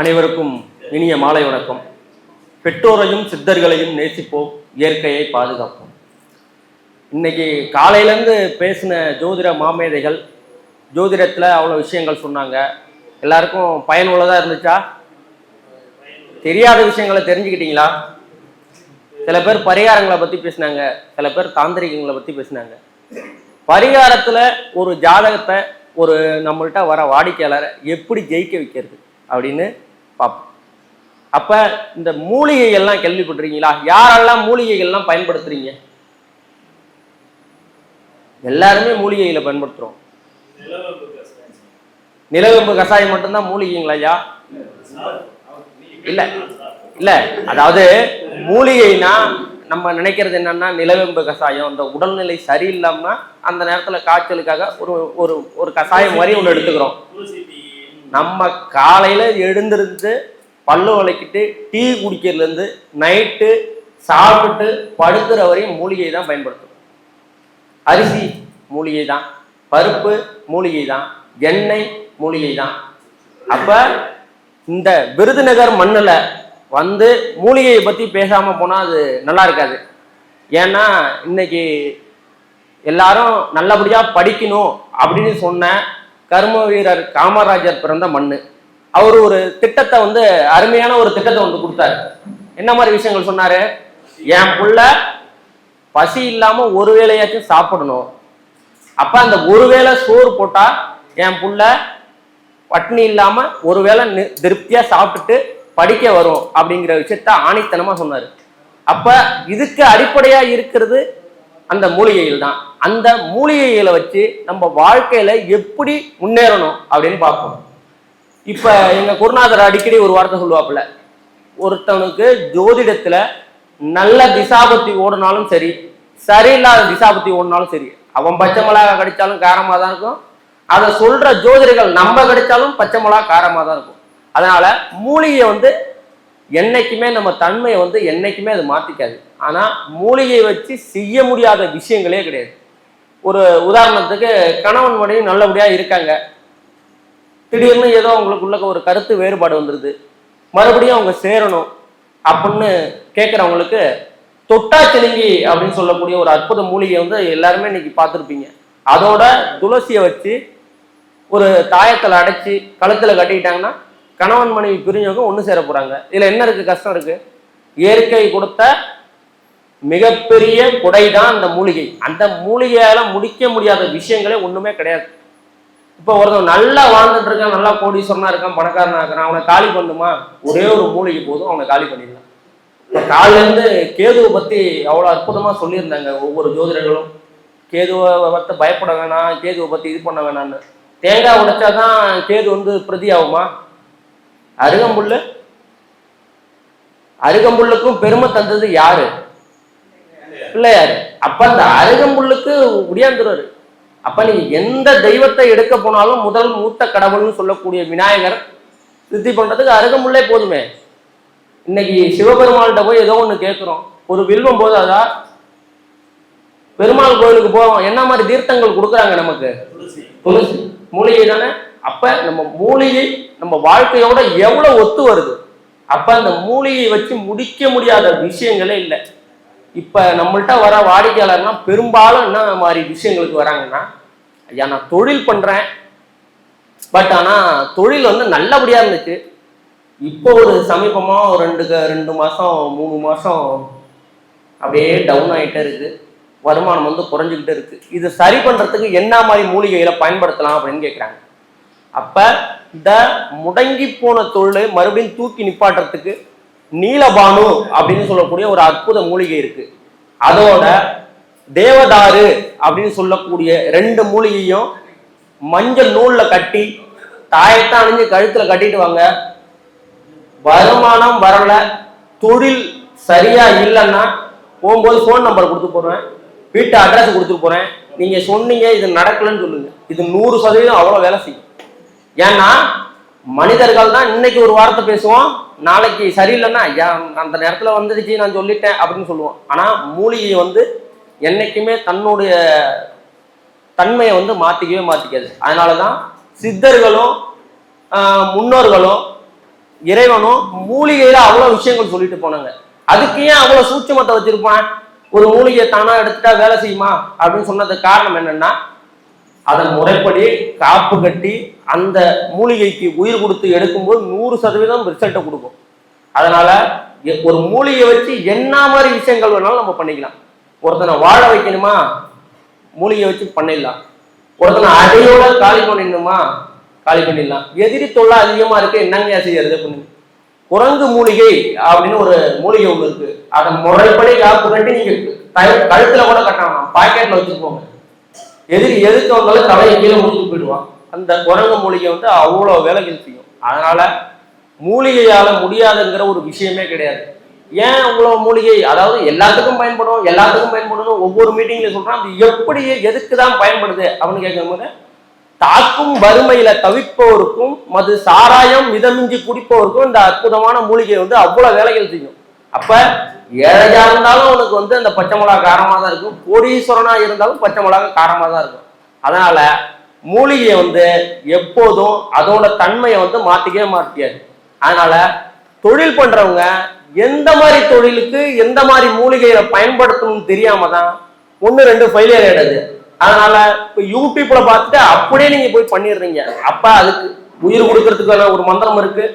அனைவருக்கும் இனிய மாலை வணக்கம். பெற்றோரையும் சித்தர்களையும் நேசிப்போம் இயற்கையை பாதுகாப்போம். இன்னைக்கு காலையிலேருந்து பேசின ஜோதிட மாமேதைகள் ஜோதிடத்தில் அவ்வளோ விஷயங்கள் சொன்னாங்க. எல்லாருக்கும் பயனுள்ளதாக இருந்துச்சா? தெரியாத விஷயங்களை தெரிஞ்சுக்கிட்டீங்களா? சில பேர் பரிகாரங்களை பற்றி பேசினாங்க சில பேர் தாந்திரிகங்களை பற்றி பேசினாங்க. பரிகாரத்தில் ஒரு ஜாதகத்தை ஒரு நம்மள்கிட்ட வர வாடிக்கையாளரை எப்படி ஜெயிக்க வைக்கிறது? அப்படின்னு பார்ப்போம். அப்போ இந்த மூலிகைகள்லாம் கேள்விப்பட்டிருக்கீங்களா? யாரெல்லாம் மூலிகைகள்லாம் பயன்படுத்துறீங்க? எல்லாருமே மூலிகைகளை பயன்படுத்துகிறோம் நிலவேம்பு கஷாயம் மட்டும்தான் மூலிகைங்களா ஐயா? இல்ல இல்ல. அதாவது மூலிகைனா நம்ம நினைக்கிறது என்னன்னா நிலவேம்பு கஷாயம் அந்த உடல்நிலை சரியில்லாம அந்த நேரத்துல காய்ச்சலுக்காக ஒரு ஒரு ஒரு கஷாயம் மாதிரி ஒன்று எடுத்துக்கிறோம். நம்ம காலையில் எழுந்திருந்து பல்லு விளக்கிட்டு டீ குடிக்கிறதுலேருந்து நைட்டு சாப்பிட்டு படுக்கிற வரையும் மூலிகை தான் பயன்படுத்தும். அரிசி மூலிகை தான் பருப்பு மூலிகை தான் எண்ணெய் மூலிகை தான். அப்போ இந்த விருதுநகர் மண்ணில் வந்து மூலிகையை பற்றி பேசாமல் போனால் அது நல்லா இருக்காது. ஏன்னா இன்னைக்கு எல்லாரும் நல்லபடியாக படிக்கணும் அப்படின்னு சொன்ன கர்ம வீரர் காமராஜர் பிறந்த மண்ணு. அவர் ஒரு திட்டத்தை வந்து அருமையான ஒரு திட்டத்தை வந்து கொடுத்தாரு. என்ன மாதிரி விஷயங்கள் சொன்னாரு? என் புள்ள பசி இல்லாம ஒரு வேளையாச்சும் சாப்பிடணும். அப்ப அந்த ஒரு வேளை சோறு போட்டா என் புள்ள பட்னி இல்லாம ஒருவேளை நி- திருப்தியா சாப்பிட்டுட்டு படிக்க வரும் அப்படிங்கிற விஷயத்த ஆணித்தனமா சொன்னாரு. அப்ப இதுக்கு அடிப்படையா இருக்கிறது அந்த மூலிகைகள் தான் அந்த மூலிகைகளை வச்சு நம்ம வாழ்க்கையில எப்படி முன்னேறணும் அப்படின்னு பார்ப்போம். இப்ப எங்க குருநாதர் அடிக்கடி ஒரு வார்த்தை சொல்லுவாப்புல ஒருத்தவனுக்கு ஜோதிடத்துல நல்ல திசாபத்தி ஓடினாலும் சரி சரியில்லாத திசாபத்தி ஓடினாலும் சரி அவன் பச்சை மிளகா கடிச்சாலும் காரமாக தான் இருக்கும். அதை சொல்ற ஜோதிடர்கள் நம்ம கடிச்சாலும் பச்சை மிளகா காரமாக தான் இருக்கும். அதனால மூலிகையை வந்து என்னைக்குமே நம்ம தன்மையை வந்து என்னைக்குமே அது மாத்திக்காது. ஆனா மூலிகையை வச்சு செய்ய முடியாத விஷயங்களே கிடையாது. ஒரு உதாரணத்துக்கு கணவன் மனைவி நல்லபடியா இருக்காங்க. திடீர்னு ஏதோ அவங்களுக்குள்ள ஒரு கருத்து வேறுபாடு வந்துடுது மறுபடியும் அவங்க சேரணும் அப்படின்னு கேட்குறவங்களுக்கு தொட்டாச்சிலிங்கி அப்படின்னு சொல்லக்கூடிய ஒரு அற்புத மூலிகை வந்து எல்லாருமே இன்னைக்கு பார்த்துருப்பீங்க. அதோட துளசியை வச்சு ஒரு தாயத்தில் அடைச்சி கழுத்தில் கட்டிக்கிட்டாங்கன்னா கணவன் மனைவி பிரிஞ்சவங்க ஒன்று சேர போகிறாங்க இதில் என்ன இருக்குது கஷ்டம் இருக்குது இயற்கை கொடுத்த மிகப்பெரிய கொடை தான் அந்த மூலிகை. அந்த மூலிகையால முடிக்க முடியாத விஷயங்களே ஒன்றுமே கிடையாது. இப்போ ஒருத்தன் நல்லா வாழ்ந்துட்டு இருக்கான் நல்லா கோடீஸ்வரனா இருக்கான் பணக்காரனா இருக்கான் அவனை காலி பண்ணுமா? ஒரே ஒரு மூலிகை போதும் அவனை காலி பண்ணிடலாம். இப்போ காலிலேருந்து கேதுவை பற்றி அவ்வளோ அற்புதமாக சொல்லியிருந்தாங்க ஒவ்வொரு ஜோதிடர்களும். கேதுவை பற்றி பயப்பட வேணாம் கேதுவை பற்றி இது பண்ண வேணாம்னு. தேங்காய் உடைச்சாதான் கேது வந்து பிரதி ஆகுமா அருகம்புல்லு? அருகம்புல்லுக்கும் பெருமை தந்தது யாரு? பிள்ளையாரு. அப்ப அந்த அருகம்புல்லுக்கு உடையாந்துருவாரு அப்ப நீங்க எந்த தெய்வத்தை எடுக்க போனாலும் முதல் மூத்த கடவுள்னு சொல்லக்கூடிய விநாயகர் சித்தி பண்றதுக்கு அருகம்புல்லே போதுமே. இன்னைக்கு சிவபெருமான்கிட்ட போய் ஏதோ ஒண்ணு கேட்கிறோம் ஒரு வில்வம் போதாதா? பெருமாள் கோயிலுக்கு போறோம் என்ன மாதிரி தீர்த்தங்கள் கொடுக்குறாங்க நமக்கு? துளசி. மூலிகை தானே? அப்ப நம்ம மூலிகை நம்ம வாழ்க்கையோட எவ்வளவு ஒத்து வருது? அப்ப அந்த மூலிகையை வச்சு முடிக்க முடியாத விஷயங்களே இல்லை. இப்போ நம்மள்ட்ட வர வாடிக்கையாளர்னா பெரும்பாலும் என்ன மாதிரி விஷயங்களுக்கு வராங்கன்னா ஐயா நான் தொழில் பண்ணுறேன் பட் ஆனால் தொழில் வந்து நல்லபடியாக இருந்துச்சு. இப்போ ஒரு சமீபமாக ஒரு ரெண்டு க- ரெண்டு மாதம் மூணு மாதம் அப்படியே டவுன் ஆகிட்டே இருக்குது வருமானம் வந்து குறைஞ்சிக்கிட்டே இருக்குது இது சரி பண்ணுறதுக்கு என்ன மாதிரி மூலிகைகளை பயன்படுத்தலாம்? அப்படின்னு கேட்குறாங்க அப்போ இந்த முடங்கி போன தொழிலை மறுபடியும் தூக்கி நிப்பாட்டுறதுக்கு நீலபானு அப்படின்னு சொல்லக்கூடிய ஒரு அற்புத மூலிகை இருக்கு. அதோட தேவதாரு அப்படின்னு சொல்லக்கூடிய ரெண்டு மூலிகையும் மஞ்சள் நூல்ல கட்டி தாயத்தை அணிஞ்சு கழுத்துல கட்டிட்டு வாங்க. வருமானம் வரல. தொழில் சரியா இல்லைன்னா போகும்போது ஃபோன் நம்பர் கொடுத்து போறேன் வீட்டு அட்ரஸ் கொடுத்து போறேன். நீங்க சொன்னீங்க இது நடக்கலன்னு சொல்லுங்க. இது நூறு சதவீதம் அவ்வளவு வேலை செய்யும். ஏன்னா மனிதர்கள் தான் இன்னைக்கு ஒரு வார்த்தை பேசுவோம். நாளைக்கு சரியில்லைன்னா அந்த நேரத்தில் வந்துடுச்சு நான் சொல்லிட்டேன் அப்படின்னு சொல்லுவோம். ஆனால் மூலிகை வந்து என்றைக்குமே தன்னுடைய தன்மையை வந்து மாற்றிக்கவே மாற்றிக்காது அதனால தான் சித்தர்களும் முன்னோர்களும் இறைவனும் மூலிகையில் அவ்வளோ விஷயங்கள் சொல்லிட்டு போனாங்க. அதுக்கு ஏன் அவ்வளோ சூட்சமத்தை வச்சுருப்பான்? ஒரு மூலிகையை தானாக எடுத்துட்டா வேலை செய்யுமா? அப்படின்னு சொன்னதுக்கு காரணம் என்னென்னா அதன் முறைப்படி காப்பு கட்டி அந்த மூலிகைக்கு உயிர் கொடுத்து எடுக்கும்போது நூறு சதவீதம் ரிசல்ட்டை கொடுக்கும். அதனால ஒரு மூலிகை வச்சு என்ன மாதிரி விஷயங்கள் வேணாலும் நம்ம பண்ணிக்கலாம். ஒருத்தனை வாழ வைக்கணுமா? மூலிகை வச்சு பண்ணிடலாம். ஒருத்தனை அடையோட காலி பண்ணிடணுமா? காலி பண்ணிடலாம். எதிரி தொல்லை அதிகமா இருக்கு என்னங்க செய்யறது அப்படின்னு. குரங்கு மூலிகை அப்படின்னு ஒரு மூலிகை ஒன்று இருக்கு. அதை முறைப்படி காப்பு கட்டி நீங்க த- கழுத்துல கூட கட்டலாம். பாக்கெட்ல வச்சுக்கோங்க. எதிரி எதுக்கு வந்தாலும் தலையை கீழே முடிஞ்சு போயிடுவான்? அந்த குரங்கு மூலிகை வந்து அவ்வளோ வேலைகள் செய்யும். அதனால மூலிகையால் முடியாதுங்கிற ஒரு விஷயமே கிடையாது. ஏன் அவ்வளோ மூலிகை? அதாவது எல்லாத்துக்கும் பயன்படும் எல்லாத்துக்கும் பயன்படணும் ஒவ்வொரு மீட்டிங்ல சொல்றான். அது எப்படி எதுக்கு தான் பயன்படுது அப்படின்னு கேட்கும்போது தாக்கும் வறுமையில தவிப்பவருக்கும் மது சாராயம் மிதமிஞ்சி குடிப்பவருக்கும் இந்த அற்புதமான மூலிகை வந்து அவ்வளோ வேலைகள் செய்யும். அப்ப ஏழையா இருந்தாலும் அவனுக்கு வந்து அந்த பச்சை மிளகா காரமா தான் இருக்கும். கோடீஸ்வரனா இருந்தாலும் பச்சை மிளகா காரமா தான் இருக்கும். அதனால மூலிகையை வந்து எப்போதும் அதோட தன்மையை வந்து மாத்திக்கவே மாட்டியாது. அதனால தொழில் பண்றவங்க எந்த மாதிரி தொழிலுக்கு எந்த மாதிரி மூலிகையை பயன்படுத்தணும்னு தெரியாம தான் ஒன்று ரெண்டு ஃபெயிலியர் ஆயிடுது. அதனால இப்போ யூடியூப்ல பார்த்துட்டு அப்படியே நீங்க போய் பண்ணிடுறீங்க. அப்ப அதுக்கு உயிர் கொடுக்கறதுக்கான ஒரு மந்திரம் இருக்கு.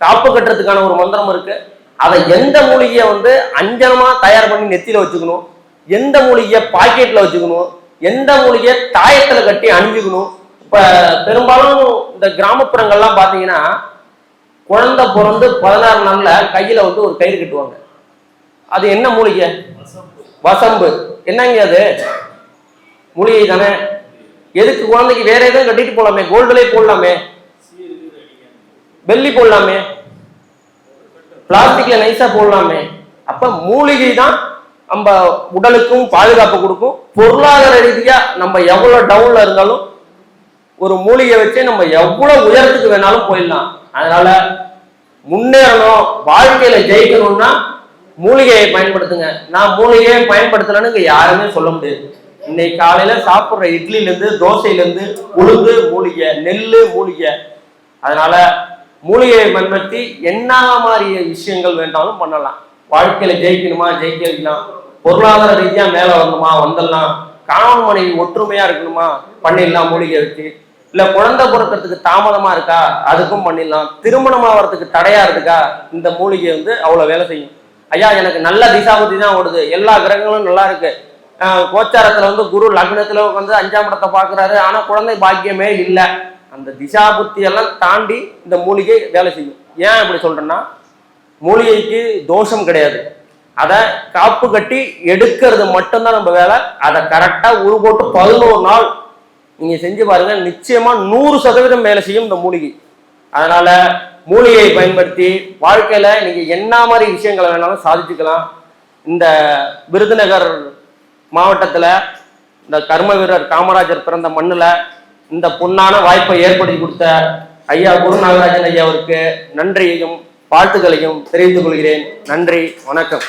காப்பு கட்டுறதுக்கான ஒரு மந்திரம் இருக்கு. அதை எந்த மூலிகையை வந்து அஞ்சனமா தயார் பண்ணி நெத்தியில வச்சுக்கணும்? எந்த மூலிகையை பாக்கெட்ல வச்சுக்கணும்? எந்த மூலிகையை தாயத்துல கட்டி அணிஞ்சுக்கணும்? இப்ப பெரும்பாலும் இந்த கிராமப்புறங்கள்லாம் பாத்தீங்கன்னா குழந்தை பிறந்து பதினாறு நாள்ல கையில வந்து ஒரு கயிறு கட்டுவாங்க. அது என்ன மூலிகை? வசம்பு. என்னங்க அது? மூலிகை தானே? எதுக்கு குழந்தைக்கு வேற எதுவும் கட்டிட்டு போலாமே? கோல்டுலே போடலாமே. வெள்ளி போடலாமே. பிளாஸ்டிக்ல நைஸா போடலாமே. அப்ப மூலிகை தான் நம்ம உடலுக்கும் பாதுகாப்பு கொடுக்கும். பொருளாதார ரீதியா நம்ம எவ்வளவு டவுன்ல இருந்தாலும் ஒரு மூலிகை வச்சு நம்ம எவ்வளவு உயரத்துக்கு வேணாலும் போயிடலாம். அதனால முன்னேறணும் வாழ்க்கையில ஜெயிக்கணும்னா மூலிகையை பயன்படுத்துங்க. நான் மூலிகையை பயன்படுத்தலன்னு இங்க யாருமே சொல்ல முடியாது. இன்னைக்கு காலையில சாப்பிடுற இட்லில இருந்து தோசையில இருந்து உளுந்து மூலிகை நெல்லு மூலிகை. அதனால மூலிகையை பயன்படுத்தி என்ன மாதிரி விஷயங்கள் வேண்டாலும் பண்ணலாம். வாழ்க்கையில ஜெயிக்கணுமா? ஜெயிக்க வைக்கலாம் பொருளாதார ரீதியா மேல வரணுமா? வந்துடலாம் கணவன் மனைவி ஒற்றுமையா இருக்கணுமா? பண்ணிடலாம் மூலிகை வச்சு. இல்ல குழந்தை பிறக்கிறதுக்கு தாமதமா இருக்கா? அதுக்கும் பண்ணிடலாம் திருமணம் ஆகிறதுக்கு தடையா இருக்கா? இந்த மூலிகை வந்து அவ்வளவு வேலை செய்யும். ஐயா எனக்கு நல்ல திசாபுத்தி தான் ஓடுது. எல்லா கிரகங்களும் நல்லா இருக்கு. கோச்சாரத்துல வந்து குரு லக்னத்துல வந்து அஞ்சாம் இடத்தை பாக்குறாரு ஆனா குழந்தை பாக்கியமே இல்லை. அந்த திசா புத்தி எல்லாம் தாண்டி இந்த மூலிகை வேலை செய்யும். ஏன் இப்படி சொல்றேன்னா மூலிகைக்கு தோஷம் கிடையாது. அதை காப்பு கட்டி எடுக்கிறது மட்டும்தான் நம்ம வேலை. அதை கரெக்டாக உரு போட்டு பதினோரு நாள் நீங்கள் செஞ்சு பாருங்க நிச்சயமாக நூறு சதவீதம் வேலை செய்யும் இந்த மூலிகை. அதனால மூலிகையை பயன்படுத்தி வாழ்க்கையில் நீங்கள் என்ன மாதிரி விஷயங்களை வேணாலும் சாதிச்சுக்கலாம். இந்த விருதுநகர் மாவட்டத்தில் இந்த கர்ம வீரர் காமராஜர் பிறந்த மண்ணில் இந்த பொன்னான வாய்ப்பை ஏற்படுத்தி கொடுத்த ஐயா குரு நாகராஜன் ஐயாவிற்கு நன்றியையும் வாழ்த்துக்களையும் தெரிவித்துக் கொள்கிறேன். நன்றி வணக்கம்.